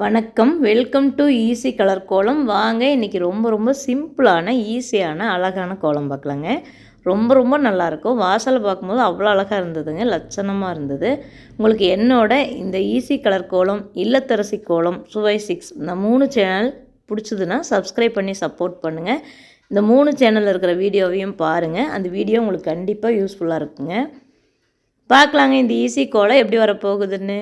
வணக்கம். Welcome to easy colour கோலம் வாங்க இன்றைக்கி ரொம்ப ரொம்ப சிம்பிளான ஈஸியான அழகான கோலம் பார்க்கலாங்க. ரொம்ப ரொம்ப நல்லாயிருக்கும். வாசலை பார்க்கும்போது அவ்வளோ அழகாக இருந்ததுங்க. லட்சணமாக இருந்தது. உங்களுக்கு என்னோட இந்த ஈஸி கலர் கோலம் இல்லத்தரசி கோலம் சுவை சிக்ஸ் இந்த மூணு சேனல் பிடிச்சதுன்னா சப்ஸ்கிரைப் பண்ணி சப்போர்ட் பண்ணுங்கள் இந்த மூணு சேனலில் இருக்கிற வீடியோவையும் பாருங்கள் அந்த வீடியோ உங்களுக்கு கண்டிப்பாக யூஸ்ஃபுல்லாக இருக்குங்க. பார்க்கலாங்க. இந்த ஈஸி கோலம் எப்படி வரப்போகுதுன்னு?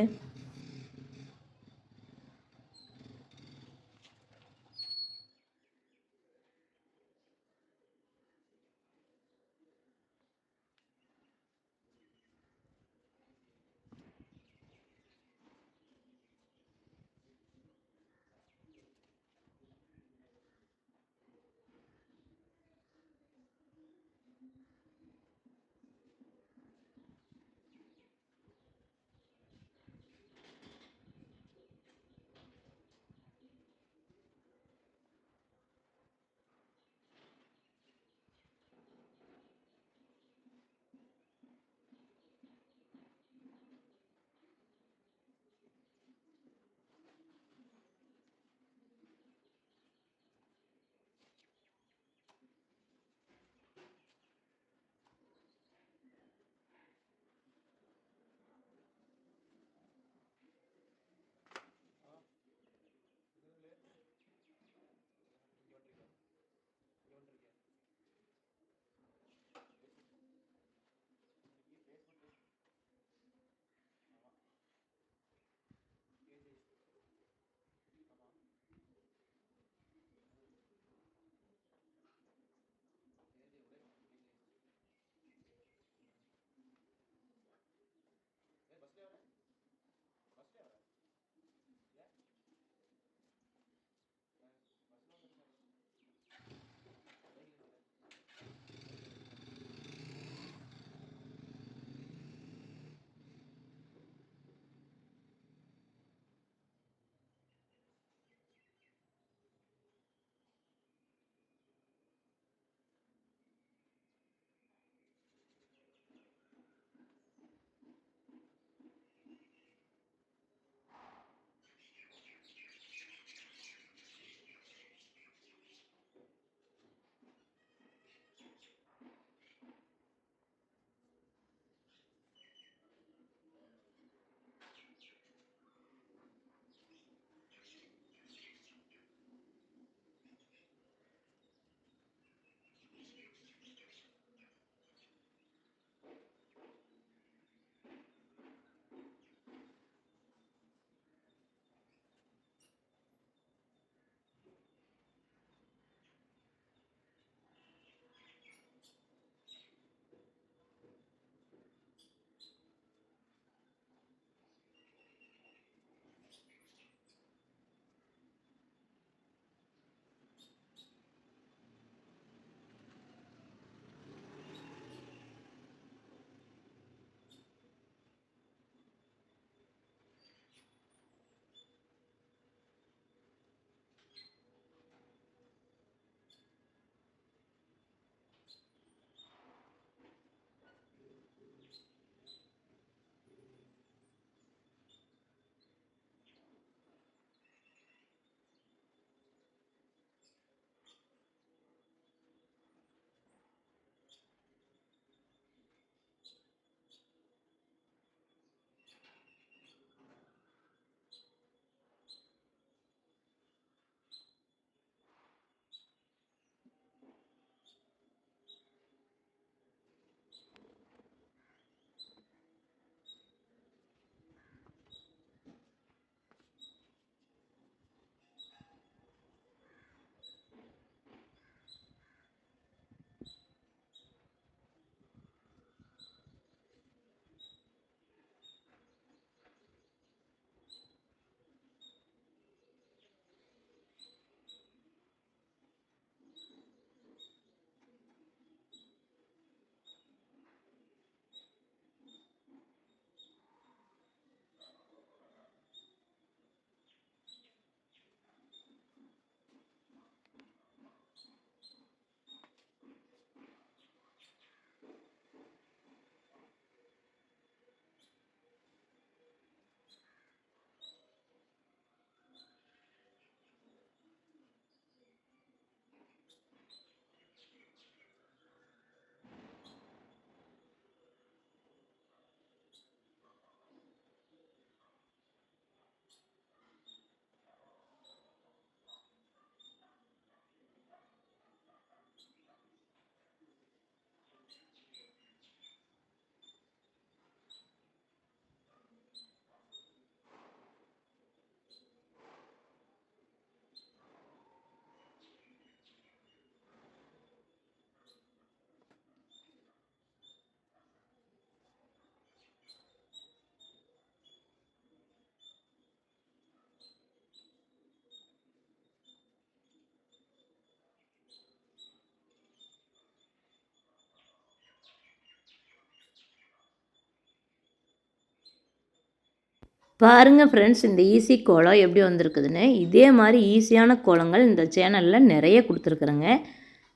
பாருங்கள் ஃப்ரெண்ட்ஸ் இந்த ஈஸி கோலம் எப்படி வந்திருக்குதுன்னு. இதே மாதிரி ஈஸியான கோலங்கள் இந்த சேனலில் நிறைய கொடுத்துருக்குறேங்க.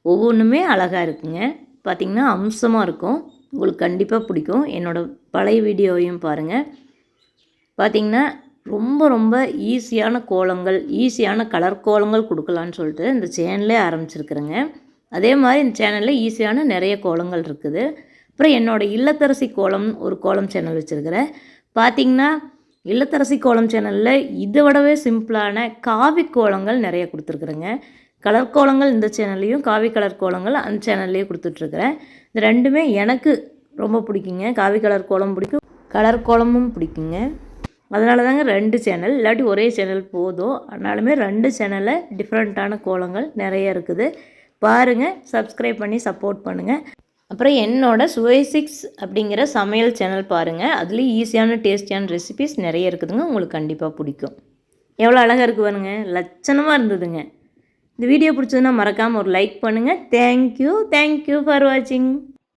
ஒவ்வொன்றுமே அழகாக இருக்குங்க. பார்த்திங்கன்னா அம்சமாக இருக்கும். உங்களுக்கு கண்டிப்பாக பிடிக்கும். என்னோடய பழைய வீடியோவையும் பாருங்கள் பார்த்திங்கன்னா ரொம்ப ரொம்ப ஈஸியான கோலங்கள் ஈஸியான கலர் கோலங்கள் கொடுக்கலான்னு சொல்லிட்டு இந்த சேனலே ஆரம்பிச்சிருக்குறேங்க. அதே மாதிரி இந்த சேனலில் ஈஸியான நிறைய கோலங்கள் இருக்குது. அப்புறம் என்னோடய இல்லத்தரசி கோலம் ஒரு கோலம் சேனல் வச்சுருக்கிறேன். பார்த்திங்கன்னா இல்லத்தரசி கோலம் சேனலில் இதை விடவே சிம்பிளான காவி கோலங்கள் நிறைய கொடுத்துருக்குறேங்க. கலர் கோலங்கள் இந்த சேனல்லையும் காவி கலர் கோலங்கள் அந்த சேனல்லையும் கொடுத்துட்ருக்குறேன். இந்த ரெண்டுமே எனக்கு ரொம்ப பிடிக்குங்க. காவி கலர் கோலம் பிடிக்கும் கலர் கோலமும் பிடிக்குங்க. அதனால தாங்க ரெண்டு சேனல் இல்லாட்டி ஒரே சேனல் போதும். ஆனாலுமே ரெண்டு சேனலில் டிஃப்ரெண்ட்டான கோலங்கள் நிறைய இருக்குது. பாருங்கள் சப்ஸ்கிரைப் பண்ணி சப்போர்ட் பண்ணுங்கள் அப்புறம் என்னோட சுவை சிக்ஸ் அப்படிங்கிற சமையல் சேனல் பாருங்கள் அதுலேயும் ஈஸியான டேஸ்டியான ரெசிபிஸ் நிறைய இருக்குதுங்க. உங்களுக்கு கண்டிப்பாக பிடிக்கும். எவ்வளோ அழகாக இருக்குது பாருங்க. லட்சணமாக இருந்ததுங்க. இந்த வீடியோ பிடிச்சதுன்னா மறக்காமல் ஒரு லைக் பண்ணுங்கள் தேங்க்யூ தேங்க்யூ ஃபார் வாட்சிங்